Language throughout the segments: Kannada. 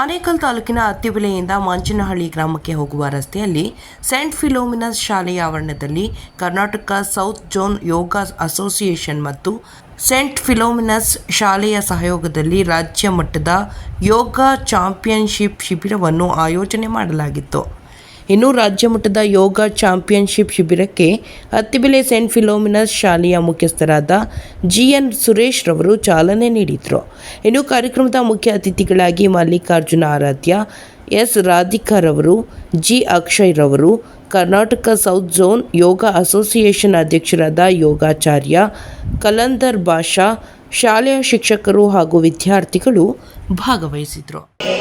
ಆನೇಕಲ್ ತಾಲೂಕಿನ ಅತ್ತಿಬೆಲೆಯಿಂದ ಮಾಂಚನಹಳ್ಳಿ ಗ್ರಾಮಕ್ಕೆ ಹೋಗುವ ರಸ್ತೆಯಲ್ಲಿ ಸೆಂಟ್ ಫಿಲೋಮಿನಸ್ ಶಾಲೆಯ ಆವರಣದಲ್ಲಿ Karnataka south zone yoga association ಮತ್ತು ಸೆಂಟ್ ಫಿಲೋಮಿನಸ್ ಶಾಲೆಯ ಸಹಯೋಗದಲ್ಲಿ ರಾಜ್ಯ ಮಟ್ಟದ ಯೋಗ ಚಾಂಪಿಯನ್ಶಿಪ್ ಶಿಬಿರವನ್ನು ಆಯೋಜನೆ ಮಾಡಲಾಗಿತ್ತು. ಇನ್ನು ರಾಜ್ಯ ಮಟ್ಟದ ಯೋಗ ಚಾಂಪಿಯನ್ಶಿಪ್ ಶಿಬಿರಕ್ಕೆ ಅತ್ತಿಬೆಲೆ ಸೆಂಟ್ ಫಿಲೋಮಿನಸ್ ಶಾಲೆಯ ಮುಖ್ಯಸ್ಥರಾದ ಜಿ ಎನ್ ಸುರೇಶ್ ರವರು ಚಾಲನೆ ನೀಡಿದರು. ಇನ್ನು ಕಾರ್ಯಕ್ರಮದ ಮುಖ್ಯ ಅತಿಥಿಗಳಾಗಿ ಮಲ್ಲಿಕಾರ್ಜುನ ಆರಾಧ್ಯ, ಎಸ್ ರಾಧಿಕಾರವರು ಜಿ ಅಕ್ಷಯ್ ರವರು, Karnataka south zone yoga association ಅಧ್ಯಕ್ಷರಾದ ಯೋಗಾಚಾರ್ಯ ಕಲಂದರ್ ಬಾಷಾ, ಶಾಲೆಯ ಶಿಕ್ಷಕರು ಹಾಗೂ ವಿದ್ಯಾರ್ಥಿಗಳು ಭಾಗವಹಿಸಿದರು.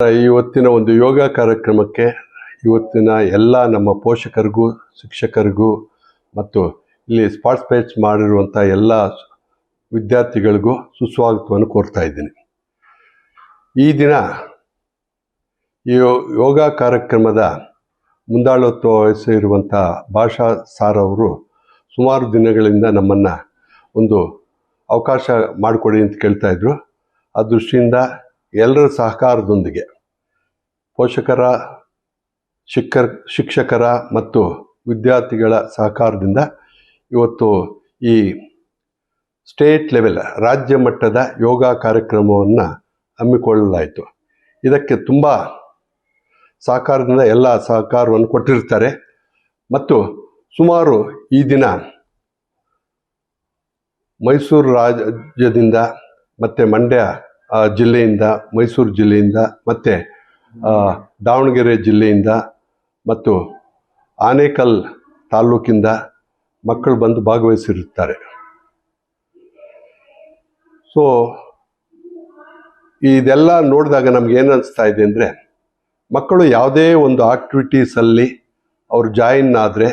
ಇವತ್ತಿನ ಒಂದು ಯೋಗ ಕಾರ್ಯಕ್ರಮಕ್ಕೆ ಇವತ್ತಿನ ಎಲ್ಲ ನಮ್ಮ ಪೋಷಕರಿಗೂ, ಶಿಕ್ಷಕರಿಗೂ ಮತ್ತು ಇಲ್ಲಿ ಪಾರ್ಟಿಸಿಪೇಟ್ ಮಾಡಿರುವಂಥ ಎಲ್ಲ ವಿದ್ಯಾರ್ಥಿಗಳಿಗೂ ಸುಸ್ವಾಗತವನ್ನು ಕೋರ್ತಾ ಇದ್ದೀನಿ. ಈ ದಿನ ಈ ಯೋಗ ಕಾರ್ಯಕ್ರಮದ ಮುಂದಾಳತ್ವ ವಹಿಸಿರುವಂಥ ಭಾಷಾ ಸಾರ್ ಅವರು ಸುಮಾರು ದಿನಗಳಿಂದ ನಮ್ಮನ್ನು ಒಂದು ಅವಕಾಶ ಮಾಡಿಕೊಡಿ ಅಂತ ಕೇಳ್ತಾಯಿದ್ರು ಆ ದೃಷ್ಟಿಯಿಂದ ಎಲ್ಲರ ಸಹಕಾರದೊಂದಿಗೆ ಪೋಷಕರ ಶಿಕ್ಷ ಶಿಕ್ಷಕರ ಮತ್ತು ವಿದ್ಯಾರ್ಥಿಗಳ ಸಹಕಾರದಿಂದ ಇವತ್ತು ಈ ಸ್ಟೇಟ್ ಲೆವೆಲ್, ರಾಜ್ಯ ಮಟ್ಟದ ಯೋಗ ಕಾರ್ಯಕ್ರಮವನ್ನು ಹಮ್ಮಿಕೊಳ್ಳಲಾಯಿತು. ಇದಕ್ಕೆ ತುಂಬ ಸಹಕಾರದಿಂದ ಎಲ್ಲ ಸಹಕಾರವನ್ನು ಕೊಟ್ಟಿರ್ತಾರೆ. ಮತ್ತು ಸುಮಾರು ಈ ದಿನ ಮೈಸೂರು ರಾಜ್ಯದಿಂದ ಮತ್ತು ಮಂಡ್ಯ ಜಿಲ್ಲೆಯಿಂದ, ಮೈಸೂರು ಜಿಲ್ಲೆಯಿಂದ ಮತ್ತು ದಾವಣಗೆರೆ ಜಿಲ್ಲೆಯಿಂದ ಮತ್ತು ಆನೇಕಲ್ ತಾಲ್ಲೂಕಿಂದ ಮಕ್ಕಳು ಬಂದು ಭಾಗವಹಿಸಿರುತ್ತಾರೆ. ಸೊ ಇದೆಲ್ಲ ನೋಡಿದಾಗ ನಮ್ಗೆ ಏನು ಅನಿಸ್ತಾ ಇದೆ ಅಂದರೆ, ಮಕ್ಕಳು ಯಾವುದೇ ಒಂದು ಆಕ್ಟಿವಿಟೀಸಲ್ಲಿ ಅವರು ಜಾಯಿನ್ ಆದರೆ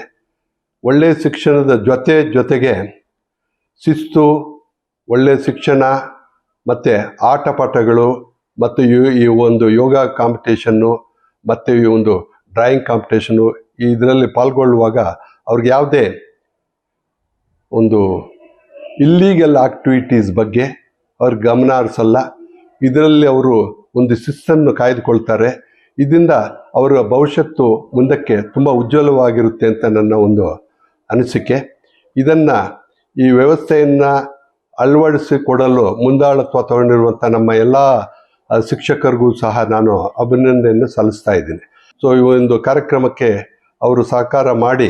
ಒಳ್ಳೆಯ ಶಿಕ್ಷಣದ ಜೊತೆ ಜೊತೆಗೆ ಶಿಸ್ತು ಒಳ್ಳೆಯ ಶಿಕ್ಷಣ ಮತ್ತು ಆಟಪಾಠಗಳು ಮತ್ತು ಈ- ಒಂದು ಯೋಗ ಕಾಂಪಿಟೇಷನ್ನು ಮತ್ತು ಈ ಒಂದು ಡ್ರಾಯಿಂಗ್ ಕಾಂಪಿಟೇಷನ್ನು ಇದರಲ್ಲಿ ಪಾಲ್ಗೊಳ್ಳುವಾಗ ಅವ್ರಿಗೆ ಯಾವುದೇ ಒಂದು ಇಲ್ಲೀಗಲ್ ಆಕ್ಟಿವಿಟೀಸ್ ಬಗ್ಗೆ ಅವ್ರಿಗೆ ಗಮನ ಹರಿಸಲ್ಲ. ಇದರಲ್ಲಿ ಅವರು ಒಂದು ಶಿಸ್ತನ್ನು ಕಾಯ್ದುಕೊಳ್ತಾರೆ. ಇದರಿಂದ ಅವರ ಭವಿಷ್ಯತ್ತು ಮುಂದಕ್ಕೆ ತುಂಬ ಉಜ್ವಲವಾಗಿರುತ್ತೆ ಅಂತ ನನ್ನ ಒಂದು ಅನಿಸಿಕೆ. ಇದನ್ನು ಈ ವ್ಯವಸ್ಥೆಯನ್ನು ಅಳವಡಿಸಿಕೊಡಲು ಮುಂದಾಳತ್ವ ತಗೊಂಡಿರುವಂಥ ನಮ್ಮ ಎಲ್ಲ ಶಿಕ್ಷಕರಿಗೂ ಸಹ ನಾನು ಅಭಿನಂದನೆಯನ್ನು ಸಲ್ಲಿಸ್ತಾ ಇದ್ದೀನಿ. ಸೊ ಈ ಒಂದು ಕಾರ್ಯಕ್ರಮಕ್ಕೆ ಅವರು ಸಹಕಾರ ಮಾಡಿ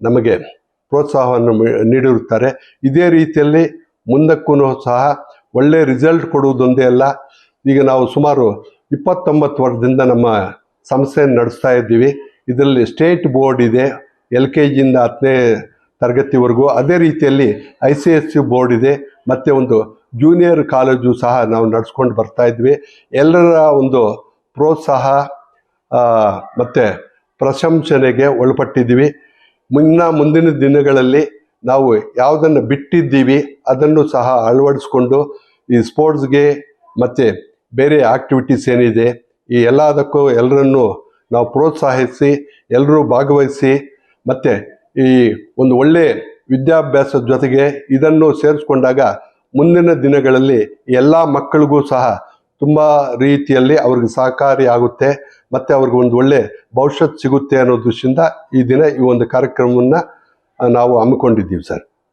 ನಮಗೆ ಪ್ರೋತ್ಸಾಹವನ್ನು ನೀಡಿರುತ್ತಾರೆ. ಇದೇ ರೀತಿಯಲ್ಲಿ ಮುಂದಕ್ಕೂ ಸಹ ಒಳ್ಳೆಯ ರಿಸಲ್ಟ್ ಕೊಡುವುದೊಂದೇ ಅಲ್ಲ. ಈಗ ನಾವು ಸುಮಾರು ಇಪ್ಪತ್ತೊಂಬತ್ತು ವರ್ಷದಿಂದ ನಮ್ಮ ಸಂಸ್ಥೆಯನ್ನು ನಡೆಸ್ತಾ ಇದ್ದೀವಿ. ಇದರಲ್ಲಿ ಸ್ಟೇಟ್ ಬೋರ್ಡ್ ಇದೆ. ಎಲ್ ಕೆ ಜಿಯಿಂದ ಹತ್ತನೇ ತರಗತಿವರೆಗೂ ಅದೇ ರೀತಿಯಲ್ಲಿ I C S U board ಇದೆ. ಮತ್ತು ಒಂದು ಜೂನಿಯರ್ ಕಾಲೇಜು ಸಹ ನಾವು ನಡೆಸ್ಕೊಂಡು ಬರ್ತಾ ಇದ್ವಿ. ಎಲ್ಲರ ಒಂದು ಪ್ರೋತ್ಸಾಹ ಮತ್ತು ಪ್ರಶಂಸನೆಗೆ ಒಳಪಟ್ಟಿದ್ದೀವಿ. ಮುನ್ನ ಮುಂದಿನ ದಿನಗಳಲ್ಲಿ ನಾವು ಯಾವುದನ್ನು ಬಿಟ್ಟಿದ್ದೀವಿ ಅದನ್ನು ಸಹ ಅಳವಡಿಸ್ಕೊಂಡು ಈ ಸ್ಪೋರ್ಟ್ಸ್ಗೆ ಮತ್ತು ಬೇರೆ ಆಕ್ಟಿವಿಟೀಸ್ ಏನಿದೆ, ಈ ಎಲ್ಲದಕ್ಕೂ ಎಲ್ಲರನ್ನು ನಾವು ಪ್ರೋತ್ಸಾಹಿಸಿ, ಎಲ್ಲರೂ ಭಾಗವಹಿಸಿ, ಮತ್ತು ಈ ಒಂದು ಒಳ್ಳೆ ವಿದ್ಯಾಭ್ಯಾಸದ ಜೊತೆಗೆ ಇದನ್ನು ಸೇರಿಸ್ಕೊಂಡಾಗ ಮುಂದಿನ ದಿನಗಳಲ್ಲಿ ಎಲ್ಲ ಮಕ್ಕಳಿಗೂ ಸಹ ತುಂಬ ರೀತಿಯಲ್ಲಿ ಅವ್ರಿಗೆ ಸಹಕಾರಿಯಾಗುತ್ತೆ ಮತ್ತು ಅವ್ರಿಗೆ ಒಂದು ಒಳ್ಳೆ ಭವಿಷ್ಯತ್ ಸಿಗುತ್ತೆ ಅನ್ನೋ ದೃಷ್ಟಿಯಿಂದ ಈ ದಿನ ಈ ಒಂದು ಕಾರ್ಯಕ್ರಮವನ್ನು ನಾವು ಹಮ್ಮಿಕೊಂಡಿದ್ದೀವಿ ಸರ್.